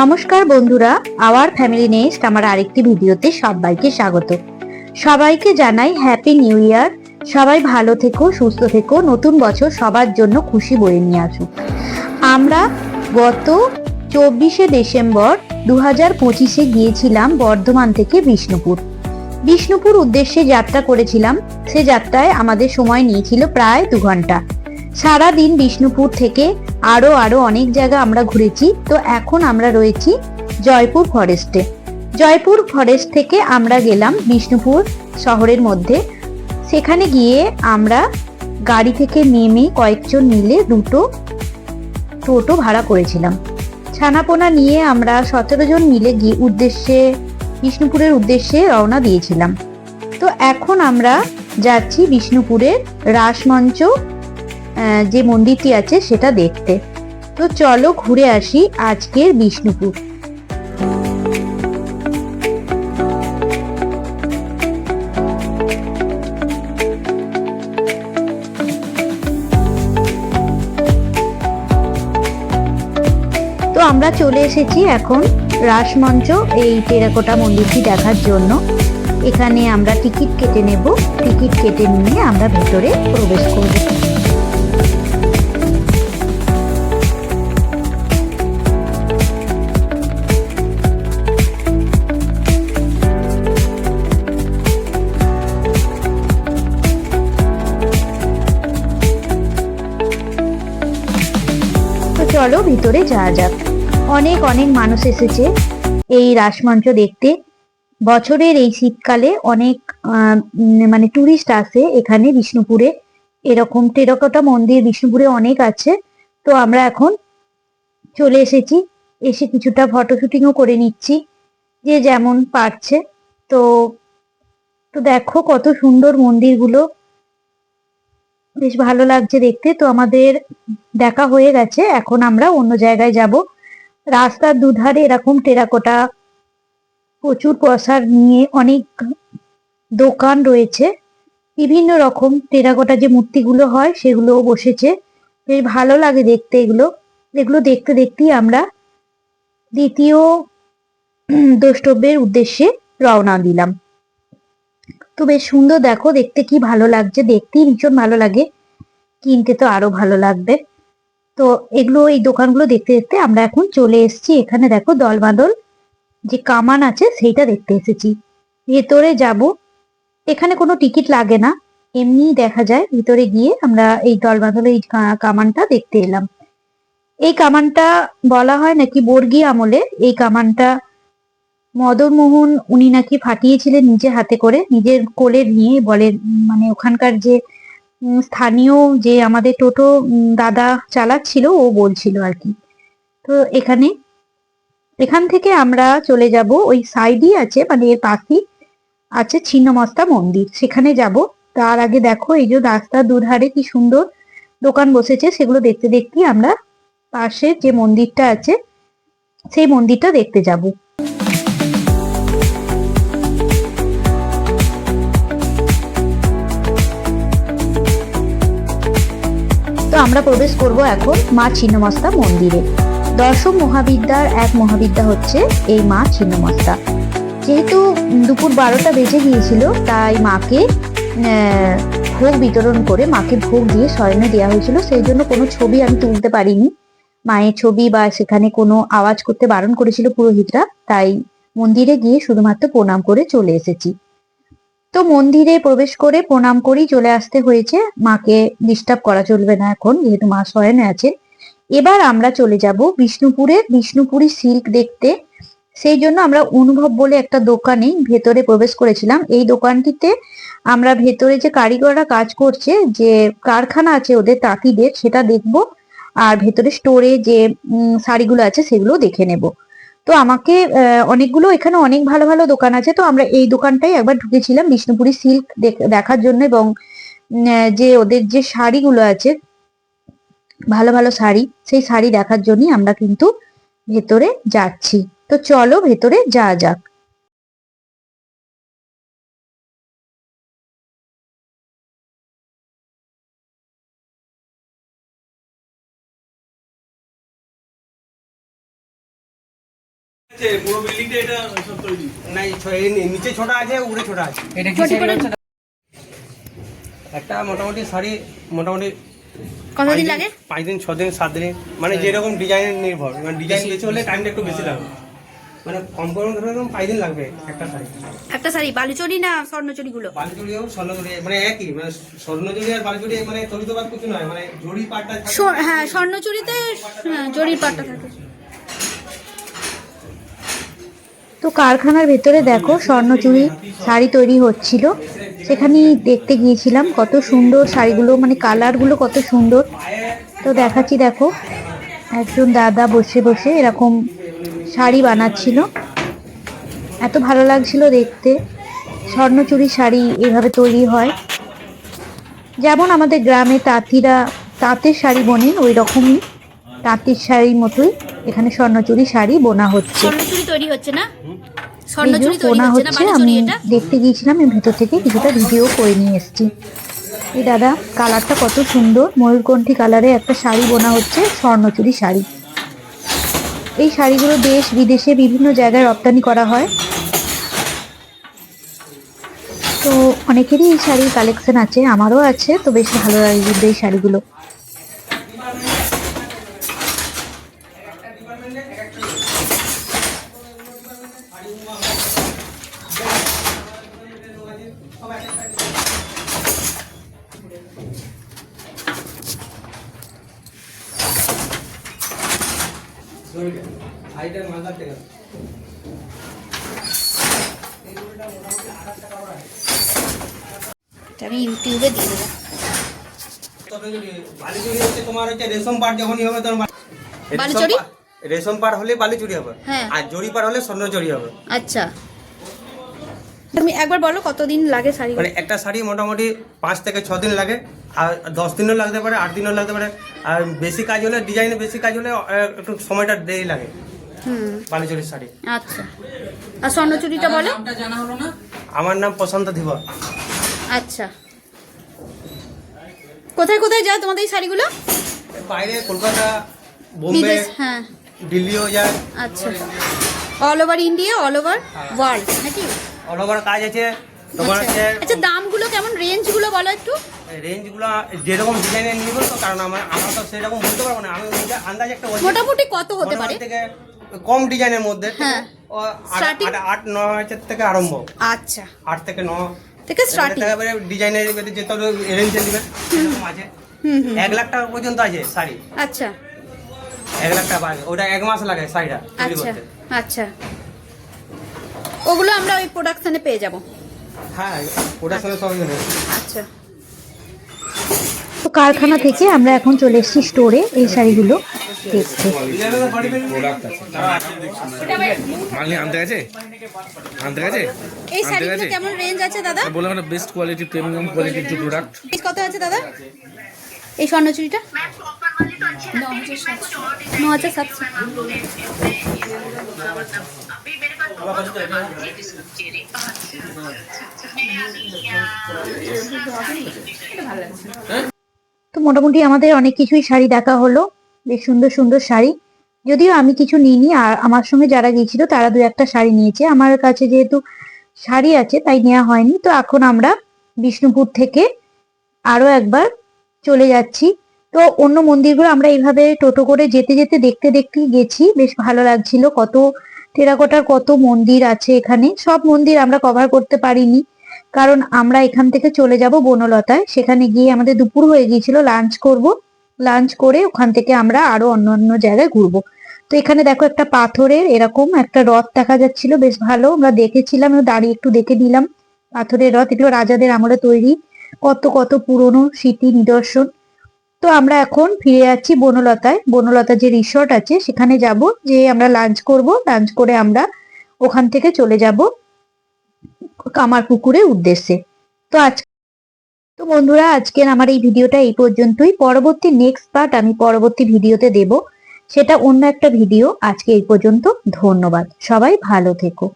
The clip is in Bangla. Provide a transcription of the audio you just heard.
নমস্কার বন্ধুরা আওয়ার ফ্যামিলি নেস্ট আমার আরেকটি ভিডিওতে সবাইকে স্বাগত। সবাইকে জানাই হ্যাপি নিউ ইয়ার সবাই ভালো থেকো, সুস্থ থেকো, নতুন বছর সবার জন্য খুশি বয়ে নিয়ে আসুক। আমরা গত চব্বিশে ডিসেম্বর দু হাজার পঁচিশে গিয়েছিলাম বর্ধমান থেকে বিষ্ণুপুর। বিষ্ণুপুর উদ্দেশ্যে যাত্রা করেছিলাম। সে যাত্রায় আমাদের সময় নিয়েছিল প্রায় দু ঘণ্টা। সারা দিন বিষ্ণুপুর থেকে আরও আরও অনেক জায়গা আমরা ঘুরেছি, তো এখন আমরা রয়েছি জয়পুর ফরেস্টে জয়পুর ফরেস্ট থেকে আমরা গেলাম বিষ্ণুপুর শহরের মধ্যে। সেখানে গিয়ে আমরা গাড়ি থেকে নেমে কয়েকজন মিলে দুটো টোটো ভাড়া করেছিলাম। ছানাপোনা নিয়ে আমরা সতেরো জন মিলে গিয়ে উদ্দেশ্যে, বিষ্ণুপুরের উদ্দেশ্যে রওনা দিয়েছিলাম। তো এখন আমরা যাচ্ছি বিষ্ণুপুরের রাসমঞ্চ যে মন্দিরটি আছে সেটা দেখতে। তো চলো ঘুরে আসি আজকের বিষ্ণুপুর। তো আমরা চলে এসেছি এখন রাসমঞ্চ, এই টেরাকোটা মন্দিরটি দেখার জন্য। এখানে আমরা টিকিট কেটে নেব। টিকিট কেটে নিয়ে আমরা ভেতরে প্রবেশ করব। ভিতরে যাওয়া যাক। অনেক অনেক মানুষ এসেছে এই রাসমঞ্চ দেখতে। বছরের এই শীতকালে অনেক মানে টুরিস্ট আসে এখানে বিষ্ণুপুরে। এরকম টেরাকোটা মন্দির বিষ্ণুপুরে অনেক আছে। তো আমরা এখন চলে এসেছি। এসে কিছুটা ফটো শুটিংও করে নিচ্ছি যে যেমন পারছে। তো তো দেখো কত সুন্দর মন্দিরগুলো। বেশ ভালো লাগছে দেখতে। তো আমাদের দেখা হয়ে গেছে। এখন আমরা অন্য জায়গায় যাব। রাস্তার দুধারে এরকম টেরাকোটা, প্রচুর প্রসাদ নিয়ে অনেক দোকান রয়েছে। বিভিন্ন রকম টেরাকোটা যে মূর্তিগুলো হয় সেগুলো বসেছে। বেশ ভালো লাগে দেখতে এগুলো। এগুলো দেখতে দেখতেই আমরা দ্বিতীয় দ্রষ্টব্যের উদ্দেশ্যে রওনা দিলাম। তো বেশ সুন্দর, দেখো দেখতে কি ভালো লাগছে। দেখতেই ভীষণ ভালো লাগে। কিনতে তো আরও ভালো লাগবে। তো এগুলো, এই দোকানগুলো দেখতে দেখতে আমরা এখন চলে এসেছি। এখানে দেখো দল বাঁদল যে কামান আছে সেইটা দেখতে এসেছি। ভেতরে যাব। এখানে কোনো টিকিট লাগে না। এমনি দেখা যায়, ভিতরে গিয়ে আমরা এই দল বাঁধল এই কামানটা দেখতে এলাম। এই কামানটা বলা হয় নাকি বর্গী আমলে এই কামানটা মদন মোহন উনি নাকি ফাটিয়েছিলেন নিজে হাতে করে, নিজের কোলে নিয়ে বলে মানে ওখানকার যে স্থানীয় যে আমাদের টোটো দাদা চালাচ্ছিল, ও বলছিল আর কি। তো এখানে, এখান থেকে আমরা চলে যাব, ওই সাইডই আছে মানে এর পাশেই আছে ছিন্নমস্তা মন্দির। সেখানে যাব। তার আগে দেখো, এই যে রাস্তার দুধারে কি সুন্দর দোকান বসেছে, সেগুলো দেখতে দেখতেই আমরা পাশে যে মন্দিরটা আছে, সেই মন্দিরটা দেখতে যাব। তো আমরা প্রবেশ করব এখন মা ছিন্নমস্তা মন্দিরে। দশম মহাবিদ্যার এক মহাবিদ্যা হচ্ছে এই মা ছিন্নমস্তা। যেহেতু দুপুর বারোটা বেজে গিয়েছিল, তাই মাকে ভোগ বিতরণ করে মাকে ভোগ দিয়ে শয়নে দেওয়া হয়েছিল। সেই জন্য কোনো ছবি আমি তুলতে পারিনি। মায়ের ছবি বা সেখানে কোনো আওয়াজ করতে বারণ করেছিল পুরোহিতরা, তাই মন্দিরে গিয়ে শুধুমাত্র প্রণাম করে চলে এসেছি। তো মন্দিরে প্রবেশ করে প্রণাম করেই চলে আসতে হয়েছে। মাকে ডিস্টার্ব করা চলবে না এখন, যেহেতু মা শয়নে আছেন। এবার আমরা চলে যাব বিষ্ণুপুরে। বিষ্ণুপুরি সিল্ক দেখতে। সেই জন্য আমরা অনুভব বলে একটা দোকানে ভেতরে প্রবেশ করেছিলাম। এই দোকানটিতে আমরা ভেতরে যে কারিগররা কাজ করছে, যে কারখানা আছে ওদের তাঁতিদের, সেটা দেখব। আর ভেতরে স্টোরে যে শাড়িগুলো আছে সেগুলো দেখে নেব। তো আমাকে অনেকগুলো এখানে অনেক ভালো ভালো দোকান আছে। তো আমরা এই দোকানটাই একবার ঢুকেছিলাম বিষ্ণুপুরী সিল্ক দেখার জন্য এবং যে ওদের যে শাড়িগুলো আছে, ভালো ভালো শাড়ি, সেই শাড়ি দেখার জন্যই আমরা কিন্তু ভেতরে যাচ্ছি। তো চলো ভেতরে যাওয়া যাক। পুরো বিল্ডিংটা এটা সব তৈরি। না এই ছ- এই নিচে ছোটা আছে উপরে ছোটা আছে। এটা কি একটা মোটামুটি শাড়ি মোটামুটি কতদিন পাঁচ লাগে? পাঁচ দিন ছ দিন সাত দিন। মানে যেরকম ডিজাইনের নির্ভর। মানে ডিজাইন বেশি হলে টাইমটা একটু বেশি লাগবে। মানে কম কম ধরে পাঁচ দিন লাগবে একটা শাড়ি। একটা শাড়ি বালুচরি না স্বর্ণচরি গুলো বালিচুড়ি হোক স্বর্ণচুড়ি মানে একই। মানে স্বর্ণচুড়ি আর বালিচুড়ি মানে তরি কিছু নয়। মানে জড়ি পাটটা হ্যাঁ স্বর্ণচুরিতে হ্যাঁ, জরির পাটটা থাকে। তো কারখানার ভেতরে দেখো স্বর্ণচুরি শাড়ি তৈরি হচ্ছিল। সেখানে দেখতে গিয়েছিলাম কত সুন্দর শাড়িগুলো মানে কালারগুলো কত সুন্দর। তো দেখাচ্ছি দেখো, একজন দাদা বসে বসে এরকম শাড়ি বানাচ্ছিল। এত ভালো লাগছিল দেখতে, স্বর্ণচুরি শাড়ি এভাবে তৈরি হয়। যেমন আমাদের গ্রামে তাঁতিরা তাঁতের শাড়ি বোনেন, ওই রকমই। তাঁতের শাড়ির মতোই এখানে স্বর্ণচুরি শাড়ি বোনা হচ্ছে। তৈরি হচ্ছে না? স্বর্ণচুরি তৈরি বোনা হচ্ছে না আমি এটা? দেখতে গিয়েছিলাম আমি ভেতর থেকে কিছুটা ভিডিও করে নিয়ে এসেছি। এই দাদা কালারটা কত সুন্দর ময়ূরকণ্ঠী কালারে একটা শাড়ি বোনা হচ্ছে স্বর্ণচুরি শাড়ি। এই শাড়িগুলো দেশ বিদেশে বিভিন্ন জায়গায় রপ্তানি করা হয়। তো অনেকেরই এই শাড়ির কালেকশন আছে আমারও আছে তো বেশ ভালো লাগে কিন্তু এই শাড়িগুলো। শাড়িটা মালদার থেকে এটা আমি ইউটিউবে দিয়ে দেবো তবে বালিচুরি হচ্ছে তোমার হচ্ছে রেশম পাট যখনই হবে রেশম বালিচুরি? রেশম পাট হলে বালিচুরি হবে। হ্যাঁ। আর জরি পাট হলে স্বর্ণচুরি হবে। আচ্ছা। তুমি একবার বলো কতদিন লাগে শাড়ি? মানে একটা শাড়ি মোটামুটি পাঁচ থেকে ছ দিন লাগে আর দশ দিনও লাগতে পারে আট দিনও লাগতে পারে। আর বেশি কাজ হলে ডিজাইনে বেশি কাজ হলে একটু সময়টা দেরি লাগে। হুম। বালিচুরির শাড়ি। আচ্ছা। আর স্বর্ণচুরিটা বলো। জানা হলো না? আমার নাম প্রশান্ত ধীবর। আচ্ছা। কোথায় কোথায় যায় তোমাদের এই শাড়িগুলো? বাইরে কলকাতা বোম্বে। বিদেশ হ্যাঁ যায়। আচ্ছা। All over India all over world নাকি? অল ওভার কাজ আছে তোমার আচ্ছা। হচ্ছে আচ্ছা দামগুলো কেমন? রেঞ্জগুলো বলো একটু। রেঞ্জগুলো যেরকম ডিজাইনের নিব তো কারণ আমার আমরা তো সেরকম বলতে পারব না। আমি আন্দাজ একটা মোটামুটি কত হতে পারে? থেকে কম ডিজাইনের মধ্যে হ্যাঁ। আট- ন হাজার থেকে আরম্ভ। আচ্ছা। আট থেকে ন। থেকে স্টার্টিং ডিজাইনের যেতে রেঞ্জে এরকম আছে। এক লাখ টাকা পর্যন্ত আছে শাড়ি। আচ্ছা। এক লাখ টাকা। ওটা এক মাস লাগে শাড়িটা আচ্ছা আচ্ছা। ওগুলো আমরা ওই প্রোডাকশনে পেয়ে যাব। হ্যাঁ আচ্ছা। তো কারখানা থেকে আমরা এখন চলে এসেছি স্টোরে এই শাড়িগুলো দেখতে। মাল নিয়ে আনতে গেছে? আনতে গেছে? এই শাড়িগুলো কেমন রেঞ্জ আছে দাদা? বেস্ট কোয়ালিটি প্রিমিয়াম কোয়ালিটির যে প্রোডাক্ট প্রাইস কত আছে দাদা? এই স্বর্ণচুরিটা? তো মোটামুটি আমাদের অনেক কিছুই শাড়ি দেখা হলো। বেশ সুন্দর সুন্দর শাড়ি। যদিও আমি কিছু নিইনি, আর আমার সঙ্গে যারা গিয়েছিল তারা দু একটা শাড়ি নিয়েছে। আমার কাছে যেহেতু শাড়ি আছে, তাই নেওয়া হয়নি। তো এখন আমরা বিষ্ণুপুর থেকে আরও একবার চলে যাচ্ছি। তো অন্য মন্দিরগুলো আমরা এইভাবে টোটো করে যেতে যেতে দেখতে দেখতে গেছি। বেশ ভালো লাগছিল কত টেরাকোটার কত মন্দির আছে এখানে। সব মন্দির আমরা কভার করতে পারিনি। কারণ আমরা এখান থেকে চলে যাব বনলতায়। সেখানে গিয়ে আমাদের দুপুর হয়ে গিয়েছিল লাঞ্চ করব। লাঞ্চ করে ওখান থেকে আমরা আরও অন্য অন্য জায়গায় ঘুরবো। তো এখানে দেখো একটা পাথরের এরকম একটা রথ দেখা যাচ্ছিল, বেশ ভালো। আমরা দেখেছিলাম দাঁড়িয়ে একটু দেখে নিলাম। পাথরের রথ, এগুলো রাজাদের আমলে তৈরি। কত কত পুরনো স্মৃতি নিদর্শন। তো আমরা এখন ফিরে যাচ্ছি বনলতায়। বনলতা যে রিসর্ট আছে, সেখানে যাব যে আমরা লাঞ্চ করব। লাঞ্চ করে আমরা ওখান থেকে চলে যাব কামার পুকুরের উদ্দেশ্যে। তো আজ তো বন্ধুরা, আজকের আমার এই ভিডিওটা এই পর্যন্তই। পরবর্তী নেক্সট পার্ট আমি পরবর্তী ভিডিওতে দেব। সেটা অন্য একটা ভিডিও। আজকে এই পর্যন্ত ধন্যবাদ। সবাই ভালো থেকো।